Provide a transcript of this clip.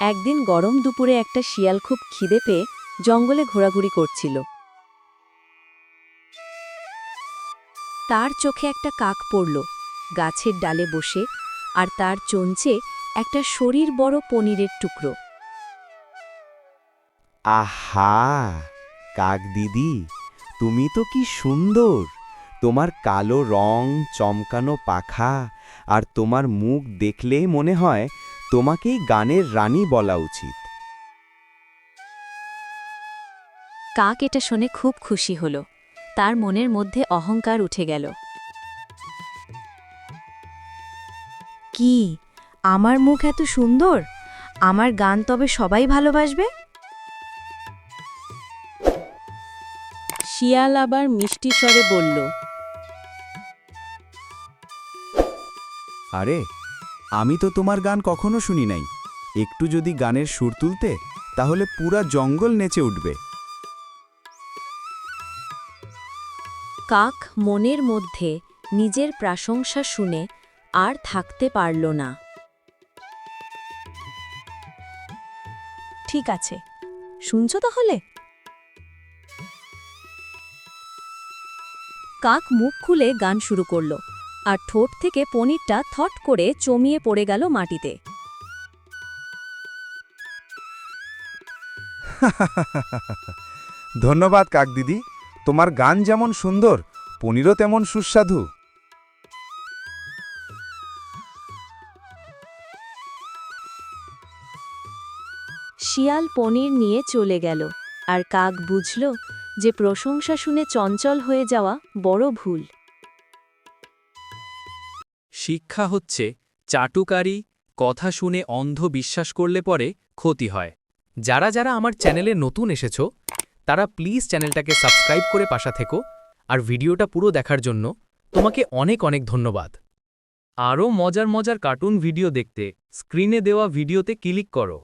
একদিন গরম দুপুরে একটা শিয়াল খুব খিদে পেয়ে জঙ্গলে ঘোরাঘুরি করছিল। তার চোখে একটা কাক পড়ল, গাছের ডালে বসে, আর তার চঞ্চে একটা শরীর বড় পনিরের টুকরো। আহা, কাক দিদি, তুমি তো কি সুন্দর! তোমার কালো রং, চমকানো পাখা, আর তোমার মুখ দেখলেই মনে হয় তোমাকেই গানের রানী বলা উচিত। কাক এটা শুনে খুব খুশি হল। তার মনের মধ্যে অহংকার উঠে গেল। কি? আমার মুখ এত সুন্দর? আমার গান তবে সবাই ভালোবাসবে? শিয়াল আবার মিষ্টি স্বরে বলল আরে আমি তো তোমার গান কখনো শুনি নাই। একটু যদি গানের সুর তুলতে, তাহলে পুরা জঙ্গল নেচে উঠবে। কাক মনের মধ্যে নিজের প্রশংসা শুনে আর থাকতে পারল না। ঠিক আছে, শুনছ তাহলে? কাক মুখ খুলে গান শুরু করল। আর ঠোঁট থেকে পনিরটা থট করে চমিয়ে পড়ে গেল মাটিতে। ধন্যবাদ কাক দিদি তোমার গান যেমন সুন্দর পনিরও তেমন সুস্বাদু। শিয়াল পনির নিয়ে চলে গেল আর কাক বুঝল যে প্রশংসা শুনে চঞ্চল হয়ে যাওয়া বড় ভুল। শিক্ষা হচ্ছে, চাটুকারি, কথা শুনে অন্ধ বিশ্বাস করলে পরে ক্ষতি হয়। যারা যারা আমার চ্যানেলে নতুন এসেছ, তারা প্লিজ চ্যানেলটাকে সাবস্ক্রাইব করে পাশা থেকো, আর ভিডিওটা পুরো দেখার জন্য তোমাকে অনেক অনেক ধন্যবাদ। আরও মজার মজার কার্টুন ভিডিও দেখতে, স্ক্রিনে দেওয়া ভিডিওতে ক্লিক করো।